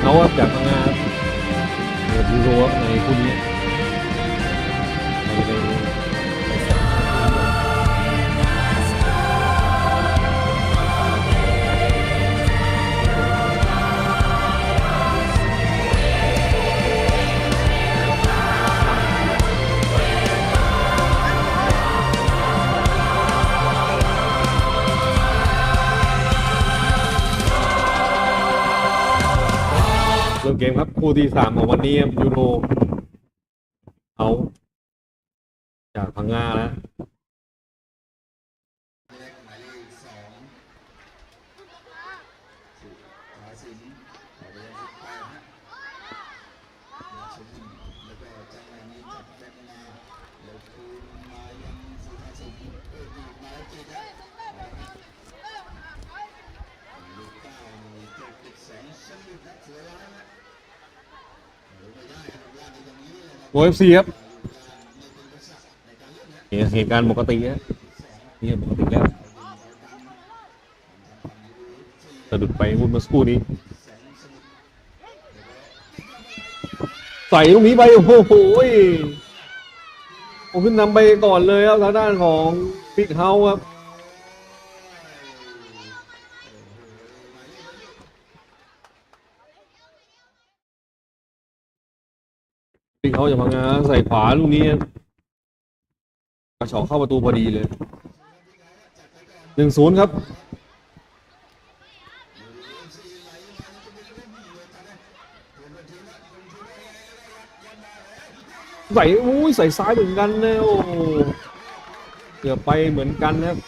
เขาอะจากพังงาเกิดยูโรครับในคู่นี้ เกมครับ คู่ที่สามของวันนี้ยูโรเอาจากพังงาแล้ว โอเอฟซีครับเหตุการณ์ปกติฮะนี่ปกติแล้วสะดุดไปวุ้นมาสกู่นี้ ใส่ลูกนี้ไป โอ้โหยโอ้ขึ้นนำไปก่อนเลยครับทางด้านของพิกเฮาครับ เฮาส์จะพังงาใส่ขวาลูกนี้กระชอกเข้าประตูพอดีเลยหนึ่งศูนย์ครับใส่อุ้ยใส่ซ้ายเหมือนกันนะโอ้เกือบไปเหมือนกันนะครับ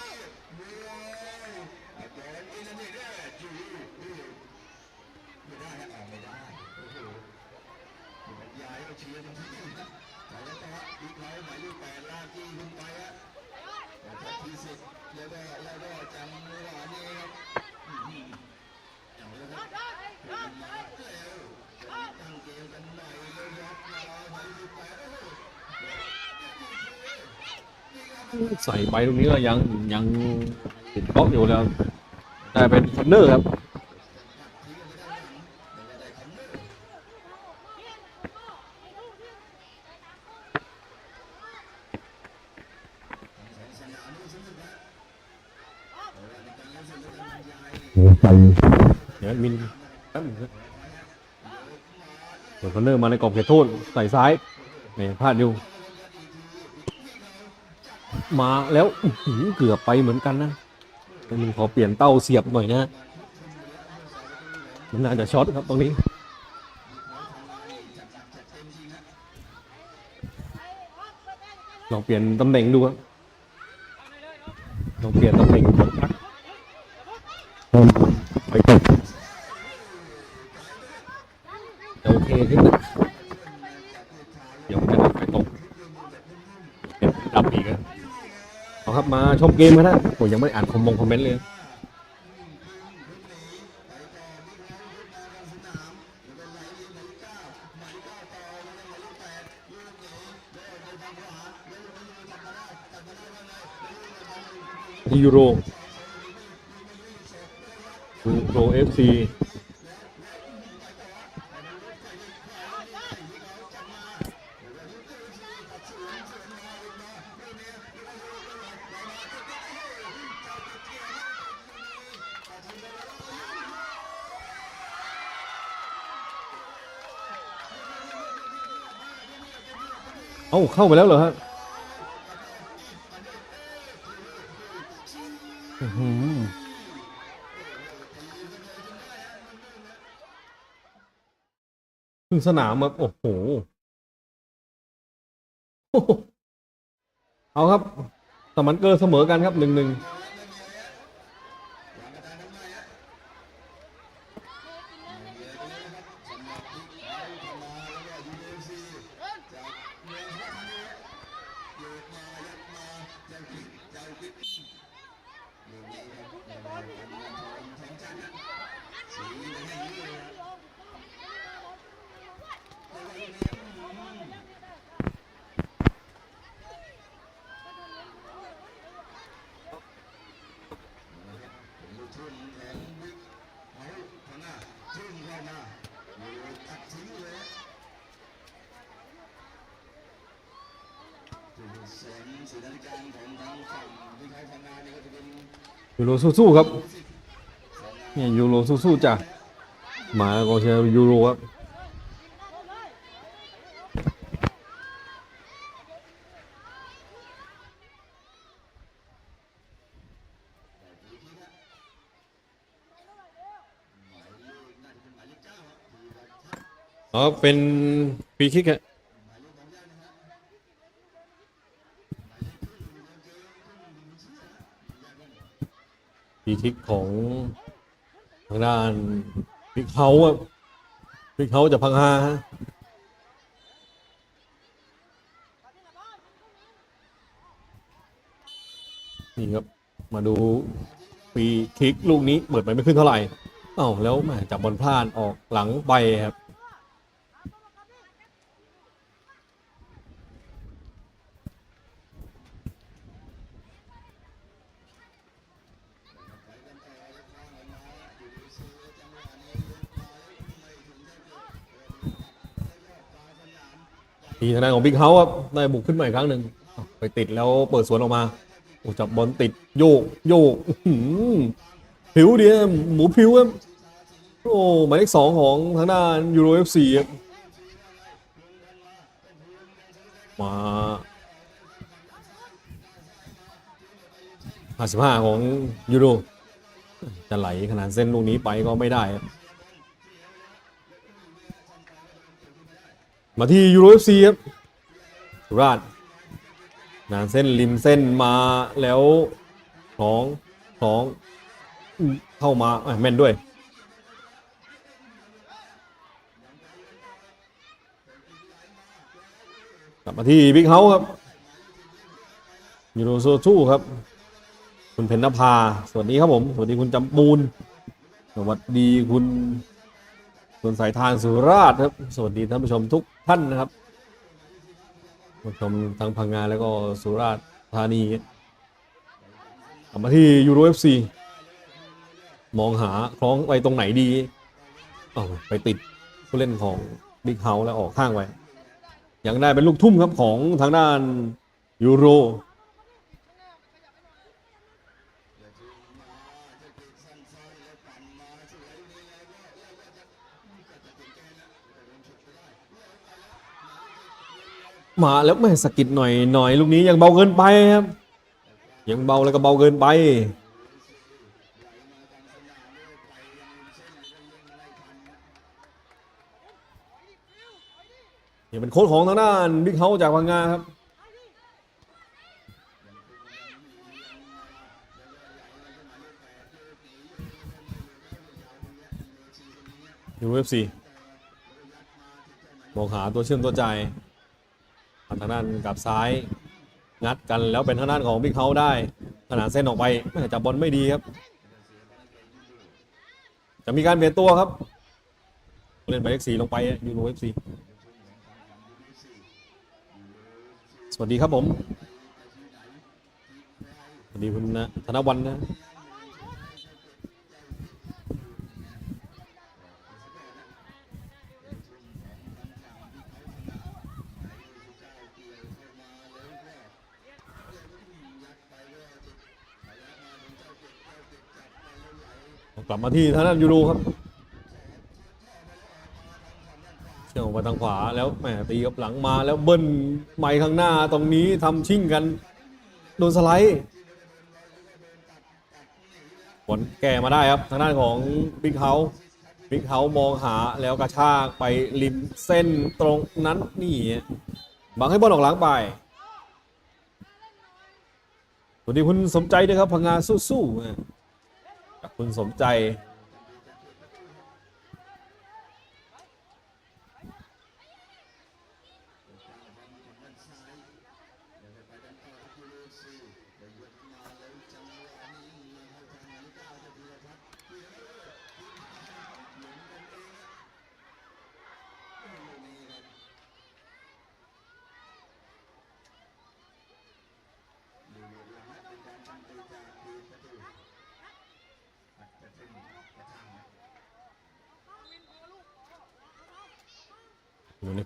ใส่ใบตรงนี้ก็ยังยังติดบล็อกอยู่แล้วแต่เป็นคอนเนอร์ครับไปเดี๋ยวมินแป๊บนึงครับส่วนคอนเนอร์มาในกรอบเขตโทษใส่ซ้ายนี่พลาดอยู่ มาแล้วเกือบไปเหมือนกันนะแต่มันขอเปลี่ยนเต้าเสียบหน่อยนะ มันน่าจะช็อตครับตรงนี้ ลองเปลี่ยนตำแหน่งดูครับลองเปลี่ยนตำแหน่งของพัก ไปตกจะโอเคขึ้นนะเดี๋ยวมันจะไปตกเดี๋ยวดับอีกอะเอาครับมา ชมเกมกันนะผมยังไม่ได้อ่านคอมมงคอมเมนต์เลยยูโรยูโรเอฟซี เข้าไปแล้วเหรอฮะอื้อหือครึ่งสนามมาโอ้โหโอ้โห เอาครับ สมันเกอร์เสมอกันครับหนึ่งหนึ่ง 하나, 둘, 하나, 딱 들이래. ยูโรสู้ๆครับนี่ยูโรสู้ๆจ้ะหมายกองเชียร์ยูโรครับอ๋อเป็นฟรีคิกฮะ ฟรีคิกของทางด้านบิ๊กเฮาอะพิกเฮาจะพังฮาฮะนี่ครับ มาดูฟรีคิกลูกนี้เปิดไปไม่ขึ้นเท่าไหร่อ้าวแล้วแหมจับบอลพลาดออกหลังไปครับ ทีทางด้านของบิ๊กเฮาส์ครับได้บุกขึ้นมาอีกครั้งหนึ่งไปติดแล้วเปิดสวนออกมาโอ้จับบอลติดโยกโยกผิวเดียวหมูผิวครับโอ้หมายเลขสองของทางด้านยูโรเอฟซีครับมา55ของยูโรจะไหลขนาดเส้นลูกนี้ไปก็ไม่ได้ครับ มาที่ยูโรเอฟซีครับสุราษฎร์นานเส้นริมเส้นมาแล้วสองสองอืมเข้ามาแม่นด้วยกลับมาที่บิ๊กเฮาส์ครับยูโรโซชูครับ คุณเพญนภา สวัสดีครับผม สวัสดีคุณจำปูน สวัสดีคุณส่วนสายทางสุราษฎร์ครับ สวัสดีท่านผู้ชมทุก ท่านนะครับผู้ชมทั้งพังงาแล้วก็สุราษฎร์ธานีกลับมาที่ยูโรเอฟซีมองหาคล้องไปตรงไหนดีอ้าไปติดผู้เล่นของบิ๊กเฮาแล้วออกข้างไว้ยังได้เป็นลูกทุ่มครับของทางด้านยูโร มาแล้วแม่สกิดหน่อยหน่อยลูกนี้ยังเบาเกินไปครับ ยังเบาแล้วก็เบาเกินไปนี่เป็นโค้ชของทางด้านบิ๊กเฮาจากพังงาครับยูเอฟซีมองหาตัวเชื่อมตัวใจ ทางด้านกับซ้ายงัดกันแล้วเป็นทางด้านของบิ๊กเฮาได้ขนาดเส้นออกไปแม่จับบอลไม่ดีครับ จะมีการเปลี่ยนตัวครับ เล่นหมายเลขสี่ลงไปยูโรเอฟซีสวัสดีครับผม สวัสดีคุณนะธนวันนะ ลับมาที่ทางด้านยูโรครับเชื่อมออกมาทางขวาแล้วแหมตีกับหลังมาแล้วเบิ้ลไม้ข้างหน้าตรงนี้ทำชิ่งกันโดนสไลด์ผลแก้มาได้ครับทางด้านของบิ๊กเฮาส์บิ๊กเฮาส์มองหาแล้วกระชากไปริมเส้นตรงนั้นนี่บังให้บอลออกหลังไปสวัสดีคุณสมใจด้วยครับพังงาสู้ๆ คุณสมใจ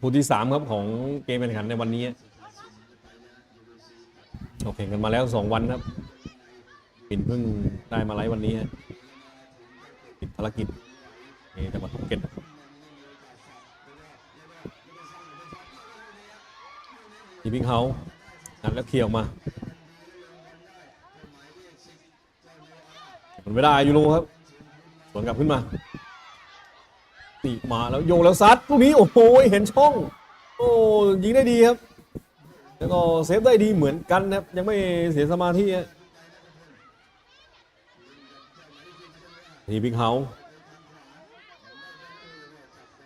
อยู่ในคู่ที่3ครับของเกมแข่งขันในวันนี้เราแข่งกันมาแล้วสองวันครับปินเพิ่งได้มาไลฟ์วันนี้ฮะติดภารกิจในจังหวัดภูเก็ตทีพิงเฮานัดแล้วเคลียร์ออกมามันไม่ได้ยูโรครับสวนกลับขึ้นมา ติมาแล้วโยงแล้วซัดลูกนี้โอ้โหเห็นช่อง โอ้ยิงได้ดีครับ แล้วก็เซฟได้ดีเหมือนกันนะครับ ยังไม่เสียสมาธิฮะทีบิ๊กเฮาส์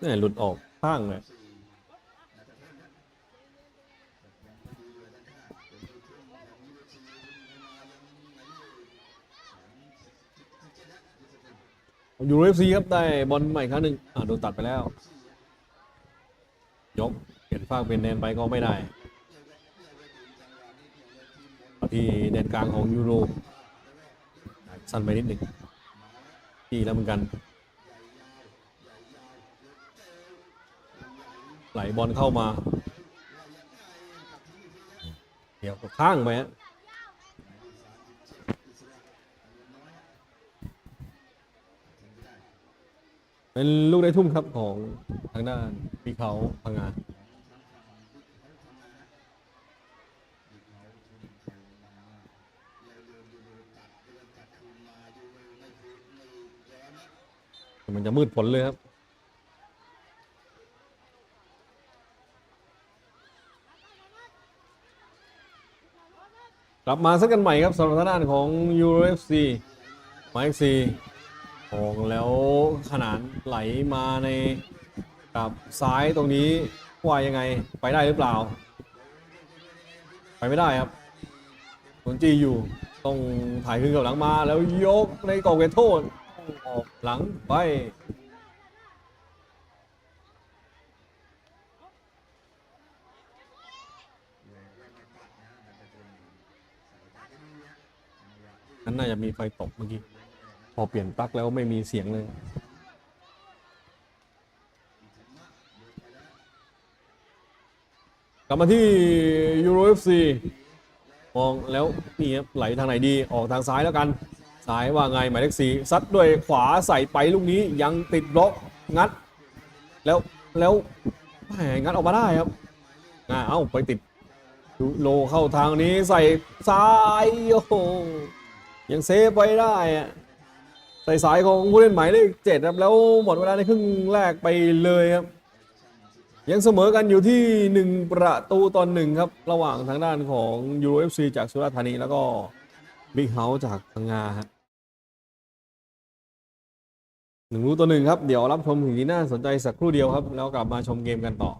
นี่หลุดออกข้างเลย ยูโรเอฟซีครับได้บอลใหม่ครั้งหนึ่งอ่าโดนตัดไปแล้ว ยกเปลี่ยนฟากเป็นแนนไปก็ไม่ได้ที่แดนกลางของยูโรสั้นไปนิดหนึ่งที่แล้วเหมือนกัน ไหลบอลเข้ามา เดี๋ยวข้างไปฮะ เป็นลูกได้ทุ่มครับของทางด้านปีเขาพังงานมันจะมืดฝนเลยครับกลับมาสักกันใหม่ครับสำหรับทางด้านของ Euro FC มา FC ออกแล้วขนานไหลมาในกับซ้ายตรงนี้ว่ายังไงไปได้หรือเปล่า ไปไม่ได้ครับสนจีอยู่ต้องถ่ายขึ้นกับหลังมาแล้วยกในกรอบเขตโทษออกหลังไปนั้นน่าจะมีไฟตกเมื่อกี้ พอเปลี่ยนปลั๊กแล้วไม่มีเสียงเลยกลับมาที่ Euro FC มองแล้วนี่ครับไหลทางไหนดีออกทางซ้ายแล้วกัน ซ้ายว่าไงหมายเลขสี่ซัดด้วยขวาใส่ไปลูกนี้ยังติดบล็อกงัด แล้วแล้วแหมงัดออกมาได้ครับอ่าเอ้าไปติดยูโรเข้าทางนี้ใส่ซ้ายโอ้ยังเซฟไว้ได้อะ ส่สายของผู้เล่นหมายเลขเจ็ดครับแล้วหมดเวลาในครึ่งแรกไปเลยครับ ยังเสมอกันอยู่ที่1ประตูตอนหนึ่งครับ ระหว่างทางด้านของ Euro FC จากสุราษฎร์ธานีแล้วก็ Big House จากพังงาฮะหนึ่งรู้ตัวหนึ่งครับ เดี๋ยวรับชมสิ่งที่น่าสนใจสักครู่เดียวครับ แล้วกลับมาชมเกมกันต่อ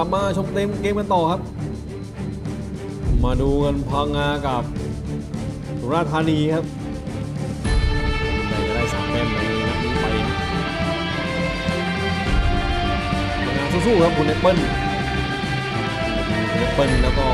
ลับมาชมเต็มเกมกันต่อครับ มาดูกันพังงากับสุราษฎร์ธานีครับใครจะได้สามแต้มในนัดนี้ไปพังงาสู้ๆครับคุณแอปเปิ้ลคุณแอปเปิ้ลแล้วก็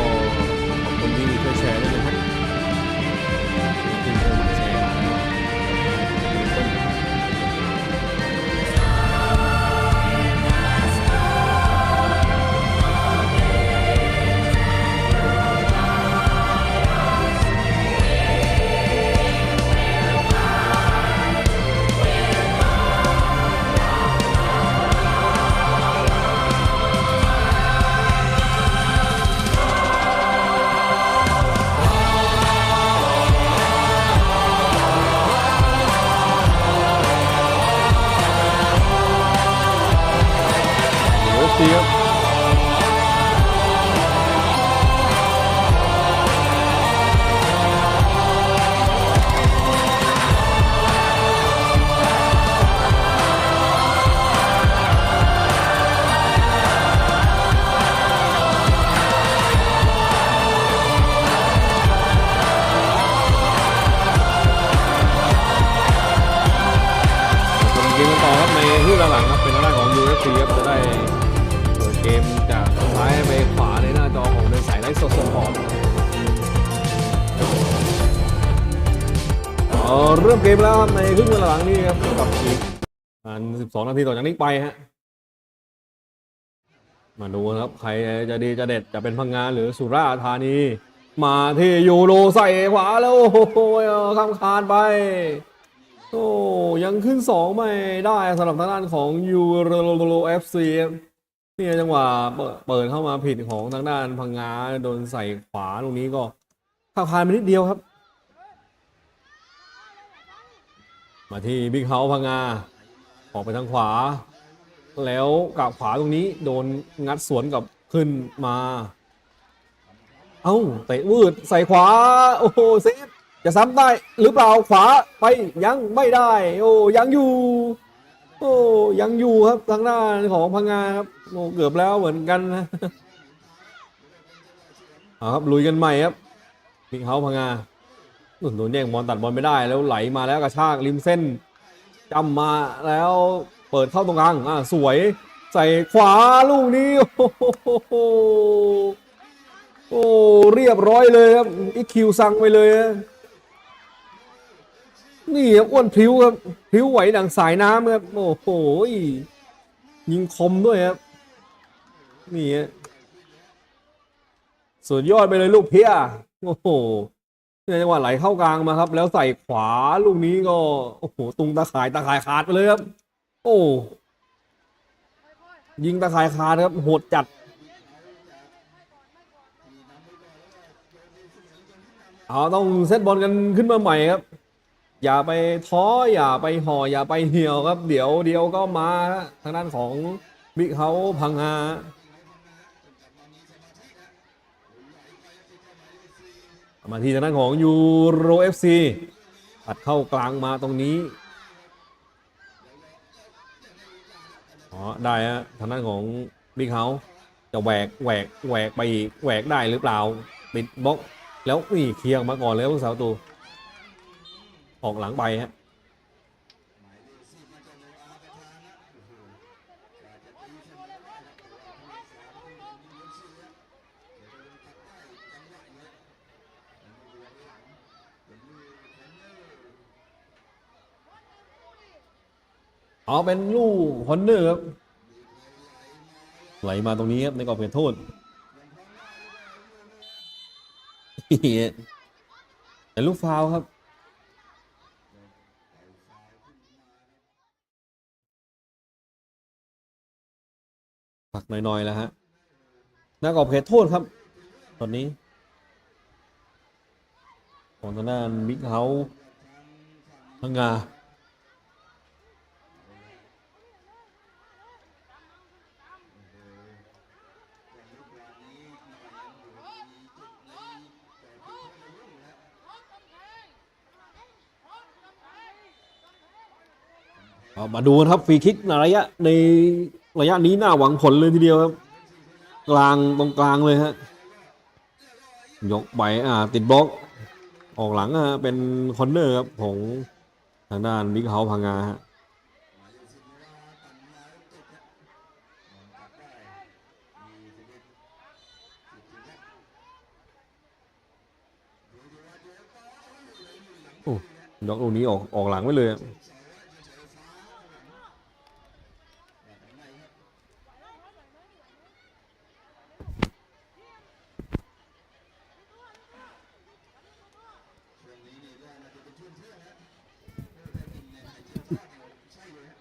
ต่อครับในครึ่หลังครับเป็นทางด้านของ UFC ครับจะได้เปิดเกมจากซ้ายไปขวาในหน้าจอของในสายไลฟ์สดสปอร์ตเอ่อเริ่มเกมแล้วครับในครึ่งหลังนี่ครับกับอีกอัน12 นาทีต่อจากนี้ไปฮะมาดูครับ ใครจะดีจะเด็ดจะเป็นพังงานหรือสุราธานี มาที่ยูโรใส่ขวาแล้ว โอ้โหข้ามคานไป โอ้ยังขึ้นสองไม่ได้สำหรับทางด้านของยูโรเอฟซีเนี่ยจังหวะเปิดเข้ามาผิดของทางด้านพังงาโดนใส่ขวาตรงนี้ก็ข้ามคานไปนิดเดียวครับ มาที่บิ๊กเฮาพังงาออกไปทางขวา แล้วกับขวาตรงนี้โดนงัดสวนกับขึ้นมา เอ้าเตะวืดใส่ขวา โอ้โหเซฟ จะซ้ำได้หรือเปล่าขวาไปยังไม่ได้ โอ้ยังอยู่ โอ้ยังอยู่ครับทางด้านของพังงาครับโอ้เกือบแล้วเหมือนกันนะเอาครับลุยกันใหม่ครับพิกเฮาพังงาอุ่นโดนแย่งบอลตัดบอลไม่ได้แล้วไหลมาแล้วกระชากริมเส้นจำมาแล้วเปิดเข้าตรงกลางอ่าสวยใส่ขวาลูกนี้ โอ้โหโอ้เรียบร้อยเลยครับอีคิวสั่งไปเลย นี่อ้วนพลิ้วครับพลิ้วไหวดังสายน้ำครับโอ้โหยิงคมด้วยครับนี่สุดยอดไปเลยลูกเพียโอ้โหเนี่ยจังหวะไหลเข้ากลางมาครับ แล้วใส่ขวาลูกนี้ก็โอ้โหตุงตาข่ายตาข่ายขาดไปเลยครับ โอ้ยิงตาข่ายขาดครับโหดจัด เอาต้องเซตบอลกันขึ้นมาใหม่ครับ อย่าไปท้ออย่าไปห่ออย่าไปเหี่ยวครับ เดี๋ยวเดียวก็มาทางด้านของบิ๊กเฮาพังงามาที่ทางด้านของยูโรเอฟซีตัดเข้ากลางมาตรงนี้อ๋อได้ฮะทางด้านของบิ๊กเฮาจะแหวกแหวกแหวกไปอีกแหวกได้หรือเปล่าปิดบล็อกแล้วนี่เคียงมาก่อนเลยผู้สาวตู ออกหลังไปฮะเอาเป็นลูกฮอนเนอร์ครับไหลมาตรงนี้ครับในกรอบเขตโทษแต่ลูกฟาวครับ หน่อยๆแล้วฮะน้ากรอบเขตโทษครับ ตอนนี้ ของทางด้านบิ๊กเฮาพังงาเอามาดูนะครับฟรีคิกในระยะใน ระยะนี้น่าหวังผลเลยทีเดียวครับ กลางตรงกลางเลยฮะ ยกใบอ่า ติดบล็อก ออกหลังอะเป็นคอนเนอร์ครับของทางด้านบิ๊กเฮาพังงาฮะโอ้ยกลูกนี้ออกออกหลังไว้เลย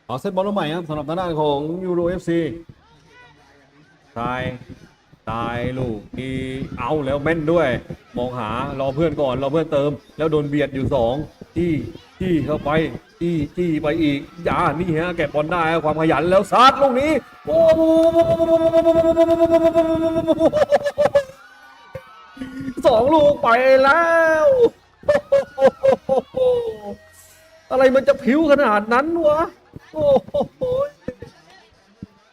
อะเอาเซตบอลมาใหม่ครับสำหรับทางด้านของยูโรเอฟซีตายตายลูกดีเอาแล้วแม่นด้วย มองหารอเพื่อนก่อนรอเพื่อนเติม แล้วโดนเบียดอยู่สองจี้จี้เข้าไปจี้จี้ไปอีกอย่านี่ฮะแกะบอลได้ครับความขยันแล้วซัดลูกนี้โอ้โหสองลูกไปแล้วอะไรมันจะผิวขนาดนั้นวะ โอ้โห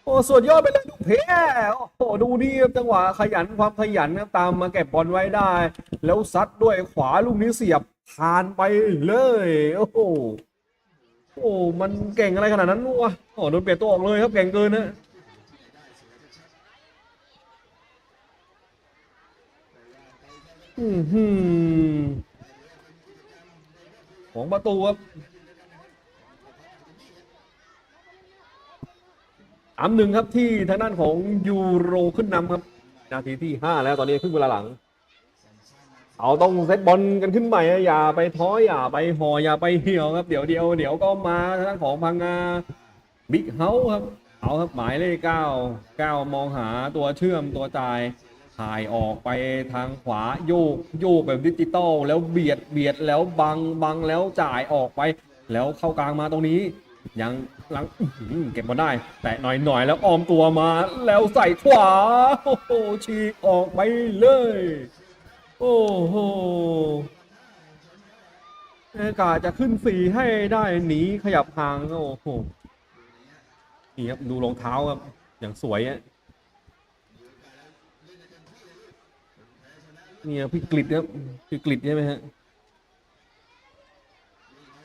โอ้ส่วนยอดไปเลยลูกเพโอ้โหดูนี่จังหวะขยันความขยันตามมาเก็บบอลไว้ได้ แล้วซัดด้วยขวาลูกนี้เสียบผ่านไปเลย โอ้โหโอ้มันเก่งอะไรขนาดนั้นวะโอ้โดนเปลี่ยนตัวออกเลยครับเก่งเกินนะอือหือของประตูครับ อันหนึ่งครับที่ทางด้านของยูโรขึ้นนำครับ นาทีที่ห้าแล้วตอนนี้ครึ่งเวลาหลัง เอาต้องเซตบอลกันขึ้นใหม่อะอย่าไปท้ออย่าไปห่ออย่าไปเหี่ยวครับ เดี๋ยวเดียวเดี๋ยวก็มาทางด้านของพังงาบิ๊กเฮาครับเอาครับหมายเลขเก้าเก้ามองหาตัวเชื่อมตัวจ่ายถ่ายออกไปทางขวาโยกโยกแบบดิจิตอลแล้วเบียดเบียดแล้วบังบังแล้วจ่ายออกไป แล้วเข้ากลางมาตรงนี้ ยังหลังอื้อหือเก็บบอลได้ แต่หน่อยหน่อยๆ แล้วออมตัวมา แล้วใส่ขวา โอ้โหฉีกออกไปเลย โอ้โหเอกาจะขึ้นสีให้ได้หนีขยับห่างโอ้โหนี่ครับดูรองเท้าครับ อย่างสวยอะเนี่ยพี่กฤษครับพี่กฤษใช่ไหมฮะ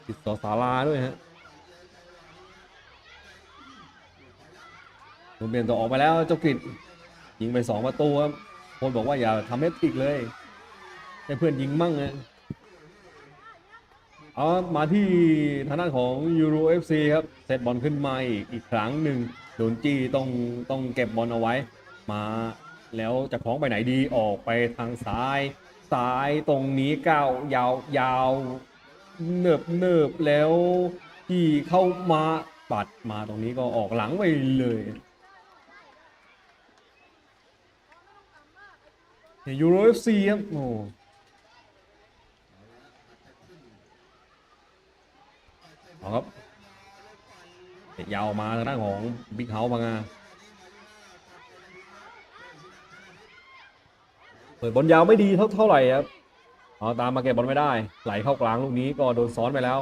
ติดต่อสาราด้วยฮะ โดนเปลี่ยนตัวออกไปแล้วเจ้ากฤษยิงไปสองประตูครับคนบอกว่าอย่าทำให้ติกเลย ให้เพื่อนยิงมั่งนะเอามาที่ทางด้านของยูโรเอฟซีครับเซตบอลขึ้นมาอีกอีกครั้งหนึ่งโดนจี้ต้องต้องเก็บบอลเอาไว้ มาแล้วจะคล้องไปไหนดีออกไปทางซ้าย ซ้ายตรงนี้ก้าวยาวยาวเนิบเนิบแล้วที่เข้ามาปัดมาตรงนี้ก็ออกหลังไปเลย ยูโรเอฟซีครับโอ้เอาครับเตะยาวมาทางด้านของบิ๊กเฮาส์พังงาเปิดบอลยาวไม่ดีเท่าเท่าไหร่ครับเอาตามมาเก็บบอลไม่ได้ ไหลเข้ากลางลูกนี้ก็โดนซ้อนไปแล้ว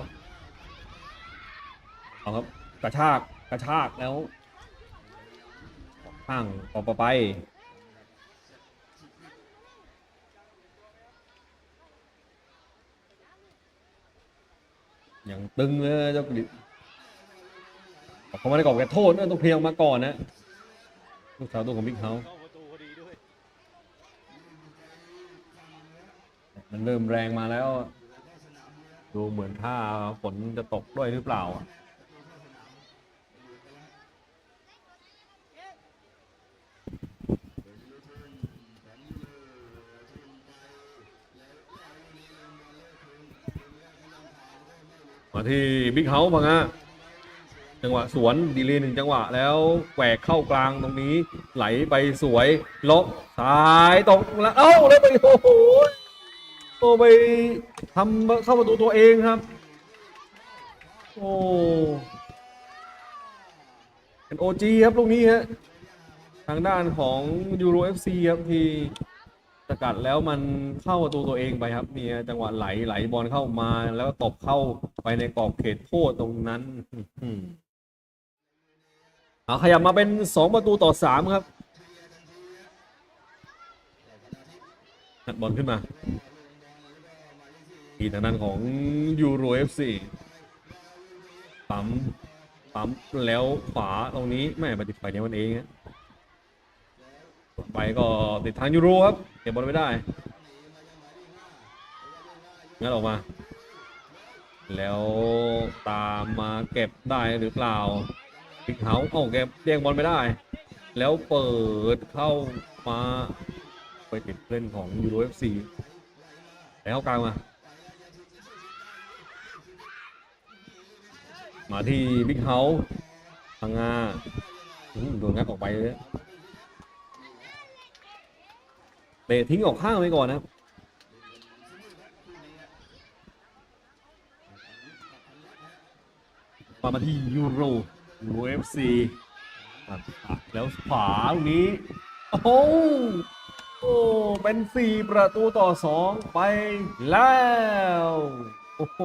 เอาครับกระชากกระชากแล้วข้างออกไป อย่าง ตึงเลยเจ้ากฤษเขาไม่ได้ก่อแกโทษนะต้องเพลียงมาก่อนนะลูกสาวตัวของบิ๊กเฮาส์มันเริ่มแรงมาแล้ว ดูเหมือนถ้าฝนจะตกด้วยหรือเปล่าอะ ที่บิ๊กเฮาส์พังงะจังหวะสวนดีเลยหนึ่งจังหวะแล้วแหวกเข้ากลางตรงนี้ ไหลไปสวยล็อกซ้ายตรงแล้วเอ้าแล้วไปโอ้โหโอ้ไปทำเข้าประตูตัวเองครับ โอ้เป็นโอจีครับลูกนี้ฮะทางด้านของยูโรเอฟซีครับที่ สกัดแล้วมันเข้าประตูตัวเองไปครับเนี่ยจังหวะไหลไหลบอลเข้ามาแล้วตบเข้าไปในกรอบเขตโทษตรงนั้นเอาขยับมาเป็นสองประตูต่อสามครับบอลขึ้นมาทีทางด้านของยูโรเอฟซีปั๊มปั๊มแล้วขวาตรงนี้แม่ปฏิไฟเนี่ยมันเองฮะ ไปก็ติดทางยูโรครับเก็บบอลไม่ได้งั้นออกมา แล้วตามมาเก็บได้หรือเปล่าพิกเฮาโอ้าเก็บเรียงบอลไม่ได้ แล้วเปิดเข้ามาไปติดเล่นของยูโรเอฟซีแล้วกลางมา มาที่บิ๊กเฮาส์พังงาโดนงัดออกไปเลย เตะทิ้งออกข้างไปก่อนนะมามาที่ยูโรยูเอฟซีแล้วขวาตรงนี้ โอ้โหโอ้ เป็นสี่ประตูต่อสองไปแล้ว โอ้โห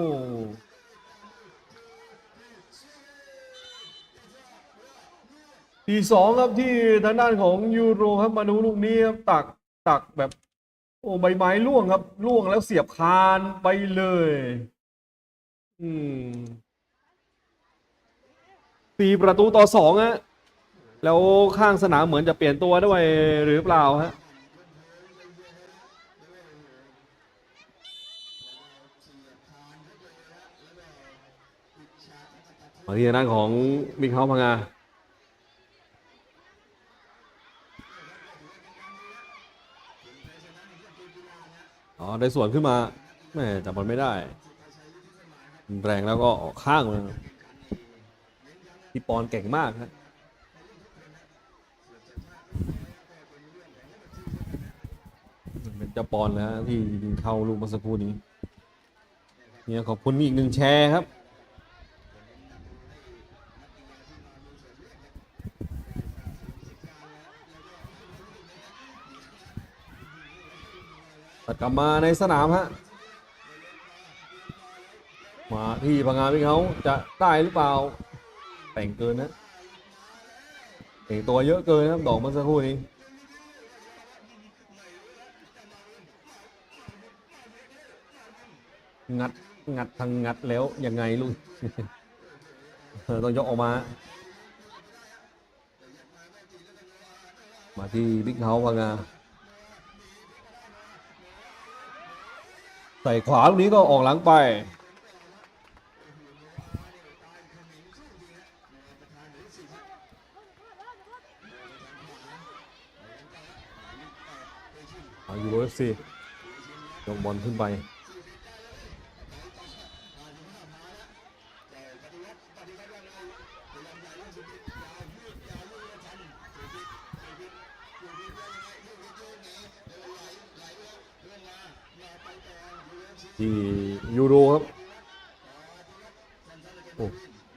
ทีสองครับที่ทางด้านของยูโรครับมาดูลูกนี้ครับตัก ตักแบบ โอ้ใบไม้ร่วงครับร่วงแล้วเสียบคานไปเลย อืมสี่ประตูต่อสองฮะแล้วข้างสนามเหมือนจะเปลี่ยนตัวด้วยหรือเปล่าฮะมาที่ทางด้านของมิกเฮาพังงา อ๋อ ได้สวนขึ้นมาแม่จับบอลไม่ได้ แรงแล้วก็ออกข้างเลยพี่ปอนเก่งมากฮะเป็นเจ้าปอนแล้วที่ยิงเข้าลูกเมื่อสักครู่นี้ เนี่ยขอบคุณอีกหนึ่งแชร์ครับ ตัดกลับมาในสนามฮะ มาที่พังงานพี่เขาจะได้หรือเปล่า แต่งเกินนะแต่งตัวเยอะเกินนะดอกมื่อสักครู่นี้งัดงัดทางงัดแล้วยังไงลูกเออต้องยกออกมา มาที่บิ๊กเฮาพังงา ใส่ขวาลูกนี้ก็ออกหลังไป อยูโรเอฟซียกบอลขึ้นไป ที่ยูโรครับโอ้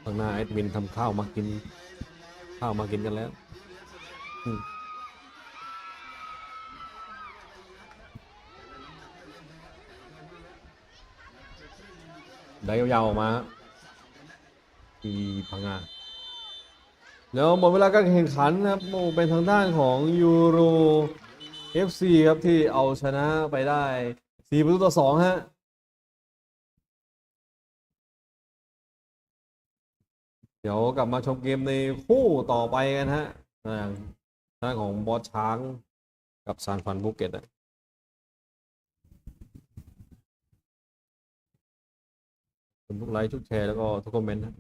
ข้างหน้าแอดมินทำข้าวมากิน ข้าวมากินกันแล้วได้ยาวๆออกมาทีพังงาแล้วหมดเวลาการแข่งขันนะครับโอ้เป็นทางด้านของยูโร FC ครับที่เอาชนะไปได้4ประตูต่อ2ฮะ เดี๋ยวกลับมาชมเกมในคู่ต่อไปกันฮะทางด้านของบอสช้างกับซานฟันบุกเก็ตอะคุณทุกไลค์ทุกแชร์แล้วก็ทุกคอมเมนต์นะ